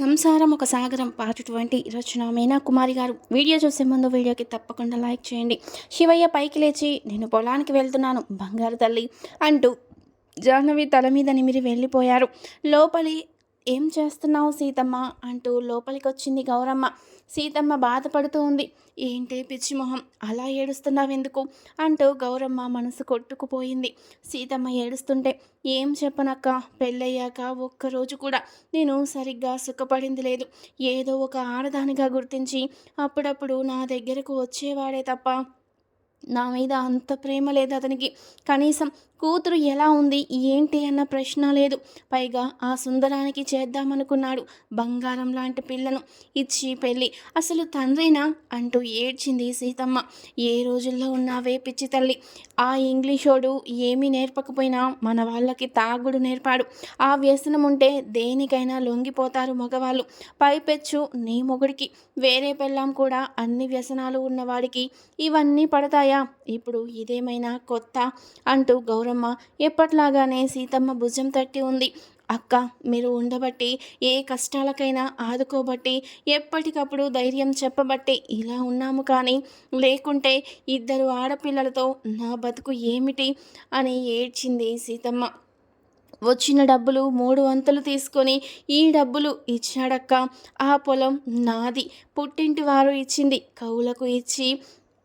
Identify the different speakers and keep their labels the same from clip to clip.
Speaker 1: సంసారం ఒక సాగరం పార్ట్ ట్వంటీ రచన. మీనా కుమారి గారు వీడియో చూసే ముందు వీడియోకి తప్పకుండా లైక్ చేయండి. శివయ్య పైకి లేచి నేను పొలానికి వెళ్తున్నాను బంగారు తల్లి అంటూ జాహ్నవి తల మీద నిమిరి వెళ్ళిపోయారు. లోపలి ఏం చేస్తున్నావు సీతమ్మ? అంటూ లోపలికి వచ్చింది గౌరమ్మ. సీతమ్మ బాధపడుతూ ఉంది. ఏంటి పిచ్చి మొహం? అలా ఏడుస్తున్నావు ఎందుకు అంటూ గౌరమ్మ మనసు కొట్టుకుపోయింది. సీతమ్మ ఏడుస్తుంటే ఏం చెప్పనక్క? పెళ్ళయ్యాక ఒక్కరోజు కూడా నేను సరిగ్గా సుఖపడింది లేదు. ఏదో ఒక ఆడదానిగా గుర్తించి అప్పుడప్పుడు నా దగ్గరకు వచ్చేవాడే తప్ప నా మీద అంత ప్రేమ లేదు అతనికి. కనీసం కూతురు ఎలా ఉంది? ఏంటి అన్న ప్రశ్న లేదు. పైగా ఆ సుందరానికి చేద్దామనుకున్నాడు బంగారం లాంటి పిల్లను ఇచ్చి పెళ్ళి. అసలు తండ్రినా? అంటూ ఏడ్చింది సీతమ్మ. ఏ రోజుల్లో ఉన్నావే పిచ్చి తల్లి? ఆ ఇంగ్లీషోడు ఏమీ నేర్పకపోయినా మన వాళ్ళకి తాగుడు నేర్పాడు. ఆ వ్యసనం ఉంటే దేనికైనా లొంగిపోతారు మగవాళ్ళు. పైపెచ్చు నీ మొగుడికి. వేరే పెళ్ళాం కూడా అన్ని వ్యసనాలు ఉన్నవాడికి. ఇవన్నీ పడతాయా? ఇప్పుడు ఇదేమైనా కొత్త? అంటూ గౌరమ్మ ఎప్పట్లాగానే సీతమ్మ భుజం తట్టి ఉంది. అక్క మీరు ఉండబట్టి ఏ కష్టాలకైనా ఆదుకోబట్టి ఎప్పటికప్పుడు ధైర్యం చెప్పబట్టి ఇలా ఉన్నాము కానీ లేకుంటే ఇద్దరు ఆడపిల్లలతో నా బతుకు ఏమిటి అని ఏడ్చింది సీతమ్మ. వచ్చిన డబ్బులు మూడు వంతులు తీసుకొని ఈ డబ్బులు ఇచ్చాడక్క. ఆ పొలం నాది. పుట్టింటి వారు ఇచ్చింది. కవులకు ఇచ్చి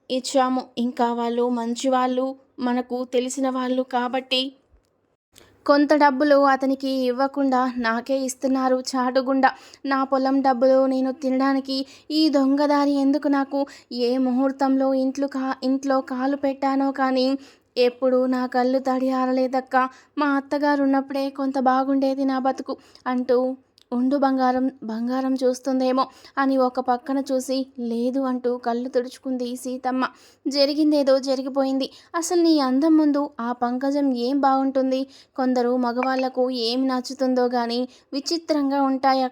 Speaker 1: ఇచ్చాము. ఇంకా వాళ్ళు మంచి వాళ్ళు మనకు తెలిసిన వాళ్ళు కాబట్టి. కొంత డబ్బులు అతనికి ఇవ్వకుండా నాకే ఇస్తున్నారు చాటుగుండా. నా పొలం డబ్బులు నేను తినడానికి ఈ దొంగదారి ఎందుకు నాకు? ఏ ముహూర్తంలో ఇంట్లో కా ఇంట్లో కాలు పెట్టానో కానీ ఎప్పుడు నా కళ్ళు తడి ఆరలేదక్క. మా అత్తగారు ఉన్నప్పుడే కొంత బాగుండేది నా బతుకు అంటూ ఉండు బంగారం బంగారం చూస్తుందేమో అని ఒక పక్కన చూసి లేదు అంటూ కళ్ళు తుడుచుకుంది సీతమ్మ. జరిగిందేదో జరిగిపోయింది. అసలు నీ అందం ముందు ఆ పంకజం ఏం బాగుంటుంది? కొందరు మగవాళ్ళకు ఏం నచ్చుతుందో కానీ విచిత్రంగా ఉంటాయి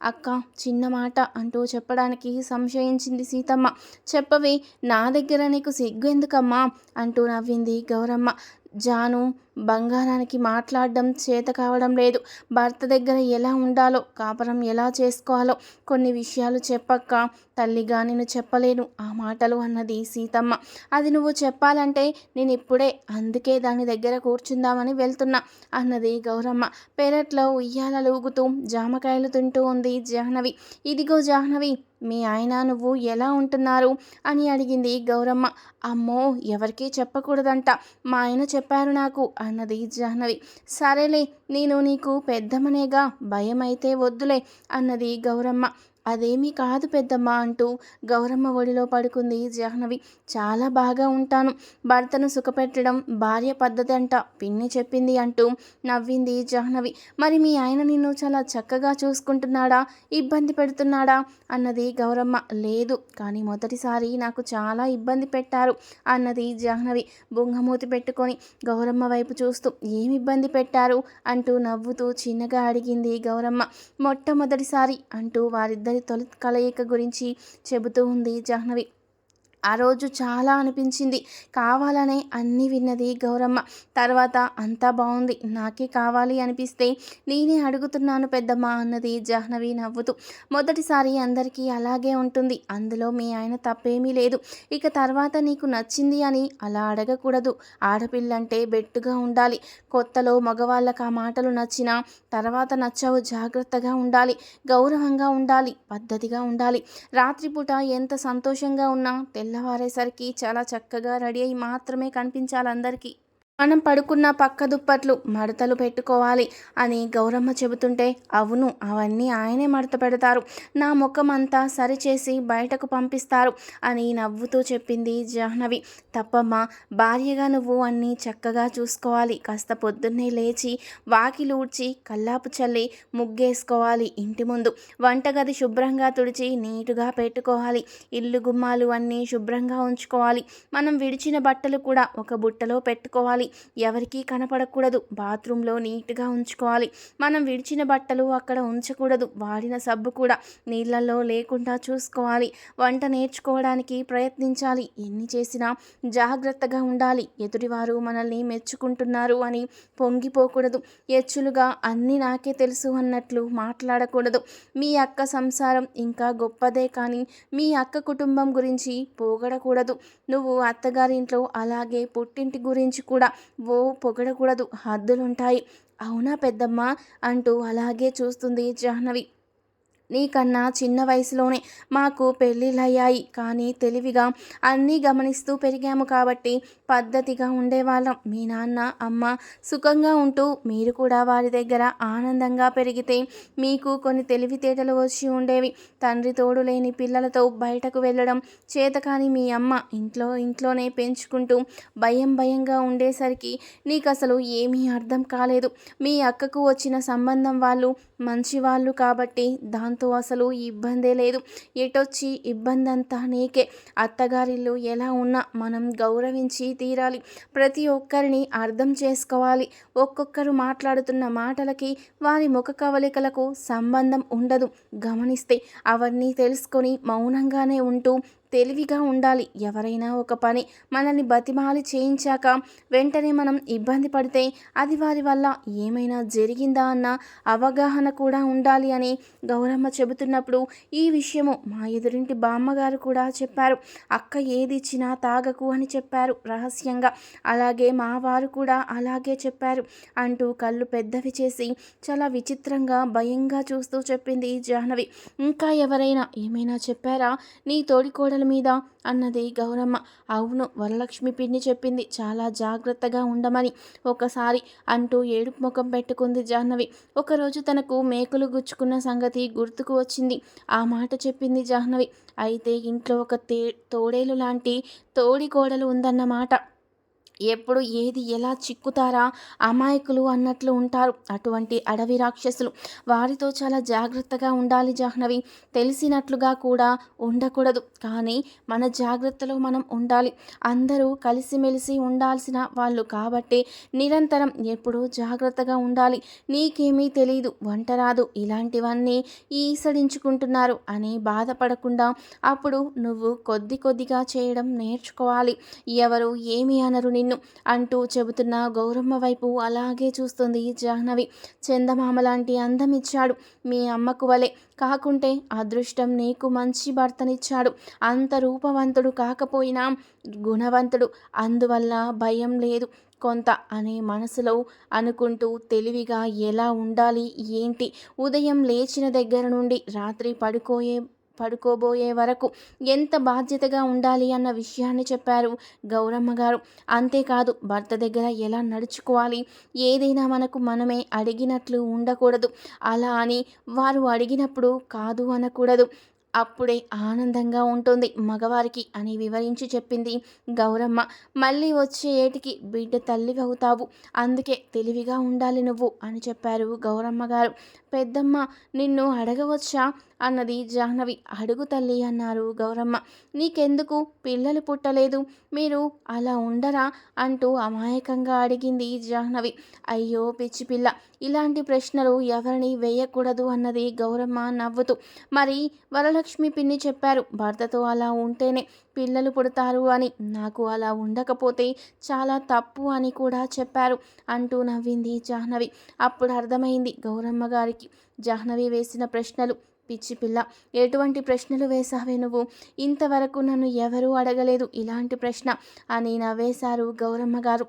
Speaker 1: అక్క. చిన్న మాట అంటూ చెప్పడానికి సంశయించింది సీతమ్మ. చెప్పవి నా దగ్గర నీకు సిగ్గు ఎందుకమ్మా? అంటూ నవ్వింది గౌరమ్మ. జాను బంగారానికి మాట్లాడడం చేత కావడం లేదు. భర్త దగ్గర ఎలా ఉండాలో కాపురం ఎలా చేసుకోవాలో కొన్ని విషయాలు చెప్పక్క. తల్లిగా నేను చెప్పలేను. ఆ మాటలు అన్నది సీతమ్మ. అది నువ్వు చెప్పాలంటే నేను ఇప్పుడే అందుకే దాని దగ్గర కూర్చుందామని వెళ్తున్నా అన్నది గౌరమ్మ. పెరట్లో ఉయ్యాలలు ఊగుతూ జామకాయలు తింటూ ఉంది జాహ్నవి. ఇదిగో జాహ్నవి మీ ఆయన నువ్వు ఎలా ఉంటున్నారు? అని అడిగింది గౌరమ్మ. అమ్మో ఎవరికీ చెప్పకూడదంట. మా ఆయన చెప్పారు నాకు. అన్నది జాహ్నవి సరేలే నేను నీకు పెద్దమనేగా భయం అయితే వద్దులే అన్నది గౌరమ్మ. అదేమీ కాదు పెద్దమ్మ అంటూ గౌరమ్మ ఒడిలో పడుకుంది జాహ్నవి. చాలా బాగా ఉంటాను. భర్తను సుఖపెట్టడం భార్య పద్ధతి అంట పిన్ని చెప్పింది అంటూ నవ్వింది జాహ్నవి. మరి మీ ఆయన నిన్ను చాలా చక్కగా చూసుకుంటున్నాడా? ఇబ్బంది పెడుతున్నాడా? అన్నది గౌరమ్మ. లేదు కానీ మొదటిసారి నాకు చాలా ఇబ్బంది పెట్టారు అన్నది జాహ్నవి బొంగమూతి పెట్టుకొని గౌరమ్మ వైపు చూస్తూ. ఏమి ఇబ్బంది పెట్టారు? అంటూ నవ్వుతూ చిన్నగా అడిగింది గౌరమ్మ. మొట్టమొదటిసారి అంటూ వారిద్దరు వారి తొలి కలయిక గురించి చెబుతూ ఉంది జాహ్నవి. ఆ రోజు చాలా అనిపించింది. కావాలనే అన్నీ విన్నది గౌరమ్మ. తర్వాత అంతా బాగుంది నాకే కావాలి అనిపిస్తే నేనే అడుగుతున్నాను పెద్దమ్మ అన్నది జాహ్నవి నవ్వుతూ. మొదటిసారి అందరికీ అలాగే ఉంటుంది. అందులో మీ ఆయన తప్పేమీ లేదు. ఇక తర్వాత నీకు నచ్చింది అని అలా అడగకూడదు. ఆడపిల్లంటే బెట్టుగా ఉండాలి. కొత్తలో మగవాళ్ళకు ఆ మాటలు నచ్చినా తర్వాత నచ్చవు జాగ్రత్తగా ఉండాలి. గౌరవంగా ఉండాలి. పద్ధతిగా ఉండాలి. రాత్రిపూట ఎంత సంతోషంగా ఉన్నా తెల్ల తెల్లవారేసరికి చాలా చక్కగా రెడీ అయి మాత్రమే కనిపించాలి అందరికీ మనం పడుకున్న పక్క దుప్పట్లు మడతలు పెట్టుకోవాలి అని గౌరమ్మ చెబుతుంటే అవును అవన్నీ ఆయనే మడత పెడతారు. నా ముఖం అంతా సరిచేసి బయటకు పంపిస్తారు అని నవ్వుతూ చెప్పింది జాహ్నవి. తప్పమ్మ భార్యగా నువ్వు అన్నీ చక్కగా చూసుకోవాలి. కాస్త పొద్దున్నే లేచి వాకిలూడ్చి కల్లాపు చల్లి ముగ్గేసుకోవాలి ఇంటి ముందు. వంటగది శుభ్రంగా తుడిచి నీటుగా పెట్టుకోవాలి. ఇల్లు గుమ్మాలు అన్నీ శుభ్రంగా ఉంచుకోవాలి. మనం విడిచిన బట్టలు కూడా ఒక బుట్టలో పెట్టుకోవాలి. ఉంచుకోవాలి ఎవరికీ కనపడకూడదు. బాత్రూంలో నీట్గా ఉంచుకోవాలి. మనం విడిచిన బట్టలు అక్కడ ఉంచకూడదు. వాడిన సబ్బు కూడా నీళ్ళల్లో లేకుండా చూసుకోవాలి. వంట నేర్చుకోవడానికి ప్రయత్నించాలి. ఎన్ని చేసినా జాగ్రత్తగా ఉండాలి. ఎదుటివారు మనల్ని మెచ్చుకుంటున్నారు అని పొంగిపోకూడదు. ఎచ్చులుగా అన్నీ నాకే తెలుసు అన్నట్లు మాట్లాడకూడదు. మీ అక్క సంసారం ఇంకా గొప్పదే కానీ మీ అక్క కుటుంబం గురించి పోగడకూడదు. నువ్వు అత్తగారింట్లో అలాగే పుట్టింటి గురించి కూడా ఓ పొగడకూడదు హద్దులుంటాయి. అవునా పెద్దమ్మ? అంటూ అలాగే చూస్తుంది జాహ్నవి. నీకన్నా చిన్న వయసులోనే మాకు పెళ్ళిళ్ళయ్యాయి. కానీ తెలివిగా అన్నీ గమనిస్తూ పెరిగాము కాబట్టి పద్ధతిగా ఉండేవాళ్ళం. మీ నాన్న అమ్మ సుఖంగా ఉంటూ మీరు కూడా వారి దగ్గర ఆనందంగా పెరిగితే మీకు కొన్ని తెలివితేటలు వచ్చి ఉండేవి. తండ్రి తోడు లేని పిల్లలతో బయటకు వెళ్ళడం చేతకాని మీ అమ్మ ఇంట్లో ఇంట్లోనే పెంచుకుంటూ భయం భయంగా ఉండేసరికి నీకు అసలు ఏమీ అర్థం కాలేదు. మీ అక్కకు వచ్చిన సంబంధం వాళ్ళు మంచి వాళ్ళు కాబట్టి దాంతో అసలు ఇబ్బందే లేదు. ఎటొచ్చి ఇబ్బంది అంతా నీకే అత్తగారిల్లు ఎలా ఉన్నా మనం గౌరవించి తీరాలి. ప్రతి ఒక్కరిని అర్థం చేసుకోవాలి. ఒక్కొక్కరు మాట్లాడుతున్న మాటలకి వారి ముఖ కవలికలకు సంబంధం ఉండదు. గమనిస్తే అవన్నీ తెలుసుకొని మౌనంగానే ఉంటూ తెలివిగా ఉండాలి. ఎవరైనా ఒక పని మనల్ని బతిమాలి చేయించాక వెంటనే మనం ఇబ్బంది పడితే అది వారి వల్ల ఏమైనా జరిగిందా అన్న అవగాహన కూడా ఉండాలి అని గౌరమ్మ చెబుతున్నప్పుడు ఈ విషయము మా ఎదురింటి బామ్మగారు కూడా చెప్పారు. అక్క ఏది ఇచ్చినా తాగకు అని చెప్పారు రహస్యంగా. అలాగే మా వారు కూడా అలాగే చెప్పారు అంటూ కళ్ళు పెద్దవి చేసి చాలా విచిత్రంగా భయంగా చూస్తూ చెప్పింది జాహ్నవి. ఇంకా ఎవరైనా ఏమైనా చెప్పారా? నీ తోడికోడలు మీద అన్నది గౌరమ్మ. అవును వరలక్ష్మి పిన్ని చెప్పింది చాలా జాగ్రత్తగా ఉండమని. ఒకసారి అంటూ ఏడుపు ముఖం పెట్టుకుంది జాహ్నవి. ఒకరోజు తనకు మేకలు గుచ్చుకున్న సంగతి గుర్తుకు వచ్చింది. ఆ మాట చెప్పింది జాహ్నవి. అయితే ఇంట్లో ఒక తే తోడేలు లాంటి తోడి కోడలు ఉందన్నమాట. ఎప్పుడు ఏది ఎలా చిక్కుతారా? అమాయకులు అన్నట్లు ఉంటారు. అటువంటి అడవి రాక్షసులు వారితో చాలా జాగ్రత్తగా ఉండాలి జాహ్నవి. తెలిసినట్లుగా కూడా ఉండకూడదు. కానీ మన జాగ్రత్తలో మనం ఉండాలి. అందరూ కలిసిమెలిసి ఉండాల్సిన వాళ్ళు కాబట్టి నిరంతరం ఎప్పుడూ జాగ్రత్తగా ఉండాలి. నీకేమీ తెలియదు వంట రాదు ఇలాంటివన్నీ ఈసడించుకుంటున్నారు అని బాధపడకుండా అప్పుడు నువ్వు కొద్ది కొద్దిగా చేయడం నేర్చుకోవాలి. ఎవరు ఏమి అనరు నిన్ను అంటూ చెబుతున్న గౌరమ్మ వైపు అలాగే చూస్తుంది జాహ్నవి. చందమామ లాంటి అందం ఇచ్చాడు మీ అమ్మకు వలె. కాకుంటే అదృష్టం నీకు మంచి భర్తనిచ్చాడు. అంత రూపవంతుడు కాకపోయినా గుణవంతుడు. అందువల్ల భయం లేదు. కొంత అనే మనసులో అనుకుంటూ తెలివిగా ఎలా ఉండాలి ఏంటి? ఉదయం లేచిన దగ్గర నుండి రాత్రి పడుకోయే పడుకోబోయే వరకు ఎంత బాధ్యతగా ఉండాలి అన్న విషయాన్ని చెప్పారు గౌరమ్మ గారు. అంతేకాదు భర్త దగ్గర ఎలా నడుచుకోవాలి? ఏదైనా మనకు మనమే అడిగినట్లు ఉండకూడదు. అలా అని వారు అడిగినప్పుడు కాదు అనకూడదు. అప్పుడే ఆనందంగా ఉంటుంది. మగవారికి అని వివరించి చెప్పింది గౌరమ్మ. మళ్ళీ వచ్చే ఏటికి బిడ్డ తల్లి అవుతావు అందుకే తెలివిగా ఉండాలి నువ్వు అని చెప్పారు గౌరమ్మ గారు పెద్దమ్మ నిన్ను అడగవచ్చా? అన్నది జాహ్నవి. అడుగు తల్లి అన్నారు గౌరమ్మ. నీకెందుకు? పిల్లలు పుట్టలేదు. మీరు అలా ఉండరా? అంటూ అమాయకంగా అడిగింది జాహ్నవి. అయ్యో పిచ్చి పిల్ల. ఇలాంటి ప్రశ్నలు ఎవరిని వేయకూడదు అన్నది గౌరమ్మ నవ్వుతూ. మరి వరలక్ష్మి పిన్ని చెప్పారు భర్తతో అలా ఉంటేనే పిల్లలు పుడతారు అని. నాకు అలా ఉండకపోతే చాలా తప్పు అని కూడా చెప్పారు అంటూ నవ్వింది జాహ్నవి. అప్పుడు అర్థమైంది గౌరమ్మ గారికి. జాహ్నవి వేసిన ప్రశ్నలు పిచ్చి పిల్ల ఎటువంటి ప్రశ్నలు వేశావే నువ్వు? ఇంతవరకు నన్ను ఎవరూ అడగలేదు ఇలాంటి ప్రశ్న అని నవ్వేశారు గౌరమ్మ గారు.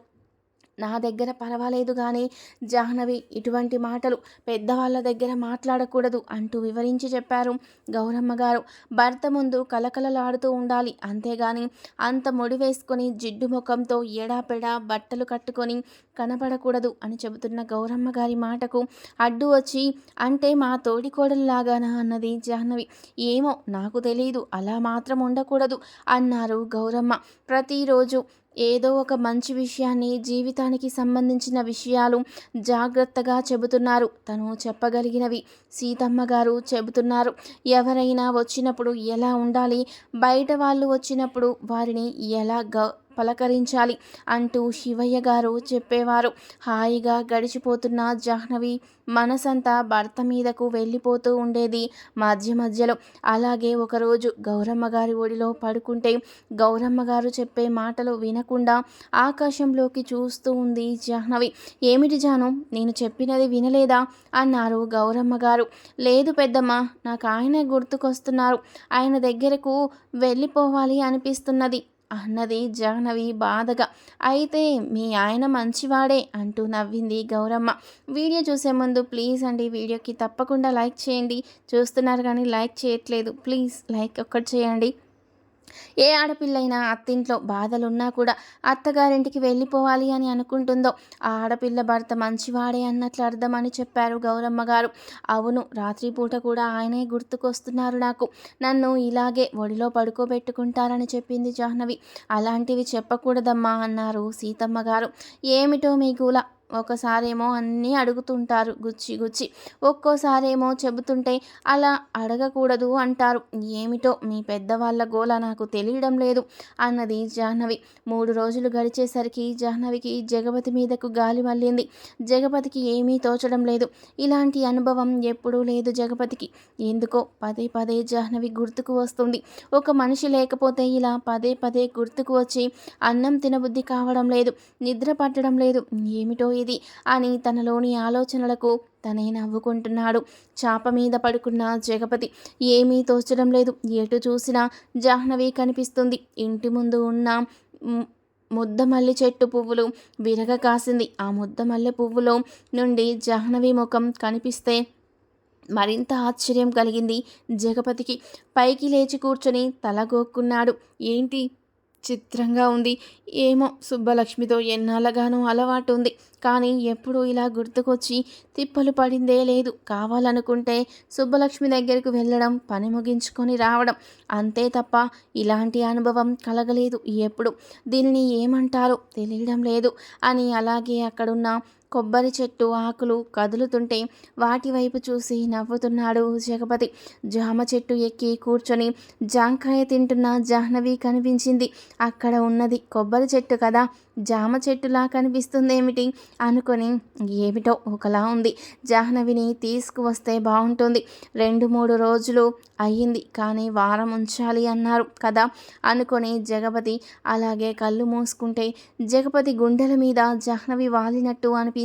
Speaker 1: నా దగ్గర పర్వాలేదు కానీ జాహ్నవి ఇటువంటి మాటలు పెద్దవాళ్ళ దగ్గర మాట్లాడకూడదు అంటూ వివరించి చెప్పారు గౌరమ్మ గారు. భర్త ముందు కలకలలాడుతూ ఉండాలి. అంతేగాని అంత ముడి వేసుకొని జిడ్డు ముఖంతో ఎడాపెడా బట్టలు కట్టుకొని కనపడకూడదు అని చెబుతున్న గౌరమ్మ గారి మాటకు అడ్డు వచ్చి అంటే మా తోడికోడల్లాగానా? అన్నది జాహ్నవి. ఏమో నాకు తెలియదు అలా మాత్రం ఉండకూడదు అన్నారు గౌరమ్మ. ప్రతిరోజు ఏదో ఒక మంచి విషయాన్ని జీవితానికి సంబంధించిన విషయాలు జాగ్రత్తగా చెబుతున్నారు. తను చెప్పగలిగినవి సీతమ్మ గారు చెబుతున్నారు. ఎవరైనా వచ్చినప్పుడు ఎలా ఉండాలి? బయట వాళ్ళు వచ్చినప్పుడు వారిని ఎలా గ పలకరించాలి అంటూ శివయ్య గారు చెప్పేవారు. హాయిగా గడిచిపోతున్న జాహ్నవి మనసంతా భర్త మీదకు వెళ్ళిపోతూ ఉండేది మధ్య మధ్యలో. అలాగే ఒకరోజు గౌరమ్మ గారి ఒడిలో పడుకుంటే గౌరమ్మ గారు చెప్పే మాటలు వినకుండా ఆకాశంలోకి చూస్తూ ఉంది జాహ్నవి. ఏమిటి జాను నేను చెప్పినది వినలేదా? అన్నారు గౌరమ్మ గారు. లేదు పెద్దమ్మ నాకు ఆయన గుర్తుకొస్తున్నారు. ఆయన దగ్గరకు వెళ్ళిపోవాలి అనిపిస్తున్నది. అన్నది జాహ్నవి బాధగా. అయితే మీ ఆయన మంచివాడే అంటూ నవ్వింది గౌరమ్మ. వీడియో చూసే ముందు ప్లీజ్ అండి వీడియోకి తప్పకుండా లైక్ చేయండి. చూస్తున్నారు కానీ లైక్ చేయట్లేదు. ప్లీజ్ లైక్ ఒక్కటి చేయండి. ఏ ఆడపిల్లైనా అత్తింట్లో బాధలున్నా కూడా అత్తగారింటికి వెళ్ళిపోవాలి అని అనుకుంటుందో ఆ ఆడపిల్ల భర్త మంచివాడే అన్నట్లు అర్థమని చెప్పారు గౌరమ్మ గారు. అవును రాత్రిపూట కూడా ఆయనే గుర్తుకొస్తున్నారు నాకు. నన్ను ఇలాగే ఒడిలో పడుకోబెట్టుకుంటారని చెప్పింది జాహ్నవి. అలాంటివి చెప్పకూడదమ్మా అన్నారు సీతమ్మ గారు. ఏమిటో మీ గూల ఒకసారేమో అన్నీ అడుగుతుంటారు గుచ్చి గుచ్చి. ఒక్కోసారేమో చెబుతుంటే అలా అడగకూడదు అంటారు. ఏమిటో మీ పెద్దవాళ్ళ గోల నాకు తెలియడం లేదు అన్నది జాహ్నవి. మూడు రోజులు గడిచేసరికి జాహ్నవికి జగపతి మీదకు గాలి మళ్ళింది. జగపతికి ఏమీ తోచడం లేదు. ఇలాంటి అనుభవం ఎప్పుడూ లేదు జగపతికి. ఎందుకో పదే పదే జాహ్నవి గుర్తుకు వస్తుంది. ఒక మనిషి లేకపోతే ఇలా పదే పదే గుర్తుకు వచ్చి అన్నం తినబుద్ధి కావడం లేదు నిద్ర పట్టడం లేదు. ఏమిటో ఇది అని తనలోని ఆలోచనలకు తనే నవ్వుకుంటున్నాడు. చాప మీద పడుకున్న జగపతి ఏమీ తోచడం లేదు. ఎటు చూసినా జాహ్నవి కనిపిస్తుంది. ఇంటి ముందు ఉన్న ముద్దమల్లి చెట్టు పువ్వులు విరగ కాసింది. ఆ ముద్దమల్లె పువ్వులో నుండి జాహ్నవి ముఖం కనిపిస్తే మరింత ఆశ్చర్యం కలిగింది జగపతికి. పైకి లేచి కూర్చొని తలగోక్కున్నాడు ఏంటి? చిత్రంగా ఉంది. ఏమో సుబ్బలక్ష్మితో ఎన్నాళ్ళగానో అలవాటు ఉంది కానీ ఎప్పుడు ఇలా గుర్తుకొచ్చి తిప్పలు పడిందే లేదు. కావాలనుకుంటే సుబ్బలక్ష్మి దగ్గరకు వెళ్ళడం పని ముగించుకొని రావడం అంతే తప్ప ఇలాంటి అనుభవం కలగలేదు ఎప్పుడు. దీనిని ఏమంటారో తెలియడం లేదు. అని అలాగే అక్కడున్న కొబ్బరి చెట్టు ఆకులు కదులుతుంటే వాటి వైపు చూసి నవ్వుతున్నాడు జగపతి. జామ చెట్టు ఎక్కి కూర్చొని జాంకాయ తింటున్న జాహ్నవి కనిపించింది. అక్కడ ఉన్నది కొబ్బరి చెట్టు కదా. జామ చెట్టులా కనిపిస్తుందేమిటి అనుకొని ఏమిటో ఒకలా ఉంది. జాహ్నవిని తీసుకువస్తే బాగుంటుంది. రెండు మూడు రోజులు అయ్యింది కానీ వారం ఉంచాలి అన్నారు కదా అనుకొని జగపతి అలాగే కళ్ళు మూసుకుంటే జగపతి గుండెల మీద జాహ్నవి వాలినట్టు అనిపించింది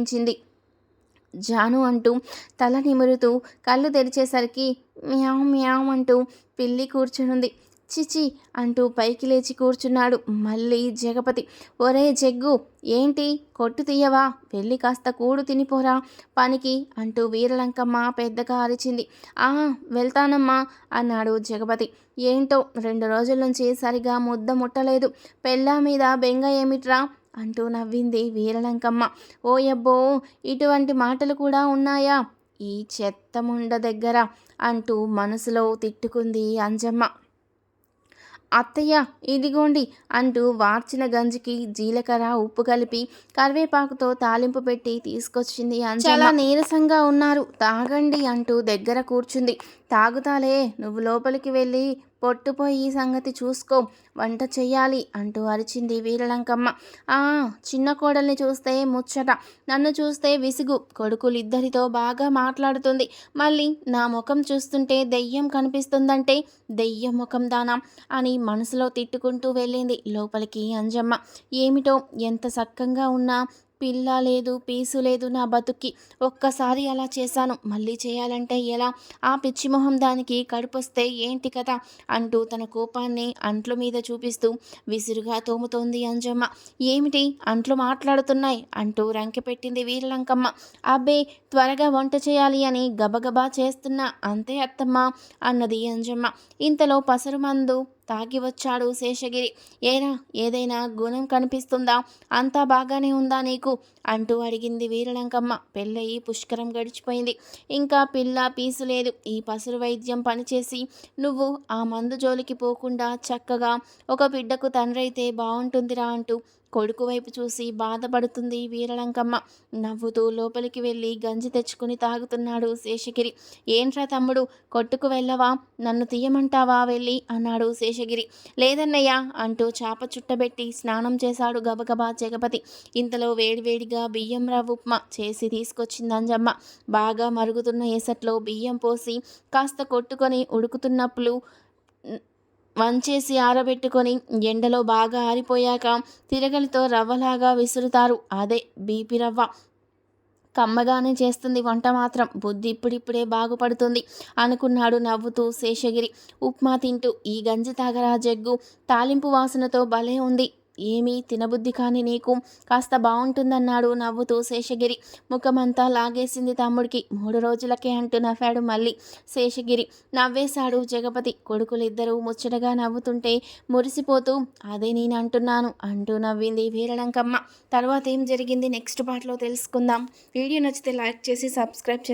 Speaker 1: జాను అంటూ తల నిమురుతూ కళ్ళు తెరిచేసరికి మ్యావ్ మ్యావ్ అంటూ పిల్లి కూర్చునుంది. చిచి అంటూ పైకి లేచి కూర్చున్నాడు మళ్ళీ జగపతి. ఒరే జగ్గు ఏంటి? కొట్టు తీయవా? వెళ్ళి కాస్త కూడు తినిపోరా? పనికి అంటూ వీరలంకమ్మ పెద్దగా అరిచింది. ఆ వెళ్తానమ్మా అన్నాడు జగపతి. ఏంటో రెండు రోజుల నుంచి సరిగా ముద్ద ముట్టలేదు. పెళ్ళా మీద బెంగ ఏమిట్రా? అంటూ నవ్వింది వీరలంకమ్మ. ఓయబ్బో ఇటువంటి మాటలు కూడా ఉన్నాయా? ఈ చెత్త ముండ దగ్గర అంటూ మనసులో తిట్టుకుంది అంజమ్మ. అత్తయ్య ఇదిగోండి అంటూ వార్చిన గంజికి జీలకర్ర ఉప్పు కలిపి కరివేపాకుతో తాలింపు పెట్టి తీసుకొచ్చింది చాలా నీరసంగా ఉన్నారు. తాగండి అంటూ దగ్గర కూర్చుంది. తాగుతాలే నువ్వు లోపలికి వెళ్ళి పొట్టుపోయి సంగతి చూసుకో వంట చెయ్యాలి అంటూ అరిచింది వీరలంకమ్మ. ఆ చిన్న కోడల్ని చూస్తే ముచ్చట నన్ను చూస్తే విసుగు. కొడుకులిద్దరితో బాగా మాట్లాడుతుంది. మళ్ళీ నా ముఖం చూస్తుంటే దెయ్యం కనిపిస్తుందంటే దెయ్యం ముఖం దానా అని మనసులో తిట్టుకుంటూ వెళ్ళింది లోపలికి అంజమ్మ. ఏమిటో ఎంత సక్కంగా ఉన్నా పిల్ల లేదు పీసు లేదు నా బతుక్కి. ఒక్కసారి అలా చేశాను. మళ్ళీ చేయాలంటే ఎలా? ఆ పిచ్చిమొహం దానికి కడుపొస్తే ఏంటి కదా అంటూ తన కోపాన్ని అంట్ల మీద చూపిస్తూ విసురుగా తోముతోంది అంజమ్మ. ఏమిటి? అంట్లు మాట్లాడుతున్నాయి అంటూ రంకె పెట్టింది వీరలంకమ్మ. అబ్బే త్వరగా వంట చేయాలి అని గబగబా చేస్తున్నా. అంతే అత్తమ్మ అన్నది అంజమ్మ. ఇంతలో పసరు మందు తాగి వచ్చాడు శేషగిరి. ఏరా ఏదైనా గుణం కనిపిస్తుందా? అంతా బాగానే ఉందా నీకు? అంటూ అడిగింది వీరలంకమ్మ. పెళ్ళయి పుష్కరం గడిచిపోయింది. ఇంకా పిల్ల పీసు లేదు. ఈ పసురు వైద్యం పనిచేసి నువ్వు ఆ మందు జోలికి పోకుండా చక్కగా ఒక బిడ్డకు తండ్రైతే బాగుంటుందిరా అంటూ కొడుకు వైపు చూసి బాధపడుతుంది వీరలంకమ్మ. నవ్వుతూ లోపలికి వెళ్ళి గంజి తెచ్చుకుని తాగుతున్నాడు శేషగిరి. ఏంట్రా తమ్ముడు కొట్టుకు వెళ్ళవా? నన్ను తీయమంటావా వెళ్ళి? అన్నాడు శేషగిరి. లేదన్నయ్యా అంటూ చాప చుట్టబెట్టి స్నానం చేశాడు గబగబా జగపతి. ఇంతలో వేడివేడిగా బియ్యం రవ్వ ఉప్మా చేసి తీసుకొచ్చింది అంజమ్మ. బాగా మరుగుతున్న ఎసట్లో బియ్యం పోసి కాస్త కొట్టుకొని ఉడుకుతున్నప్పుడు వంచేసి ఆరబెట్టుకొని ఎండలో బాగా ఆరిపోయాక తిరగలితో రవ్వలాగా విసురుతారు. అదే బీపీ రవ్వ. కమ్మగానే చేస్తుంది వంట మాత్రం. బుద్ధి ఇప్పుడిప్పుడే బాగుపడుతుంది అనుకున్నాడు నవ్వుతూ శేషగిరి. ఉప్మా తింటూ ఈ గంజి తాగరా జగ్గు. తాలింపు వాసనతో భలే ఉంది. ఏమీ తినబుద్ధి కాని నీకు కాస్త బాగుంటుందన్నాడు నవ్వుతూ శేషగిరి. ముఖమంతా లాగేసింది తమ్ముడికి. మూడు రోజులకే అంటూ నవ్వాడు మళ్ళీ శేషగిరి. నవ్వేశాడు జగపతి. కొడుకులిద్దరూ ముచ్చటగా నవ్వుతుంటే మురిసిపోతూ అదే నేను అంటున్నాను అంటూ నవ్వింది వీరలంకమ్మ తర్వాత ఏం జరిగింది నెక్స్ట్ పార్ట్లో తెలుసుకుందాం. వీడియో నచ్చితే లైక్ చేసి సబ్స్క్రైబ్ చేసి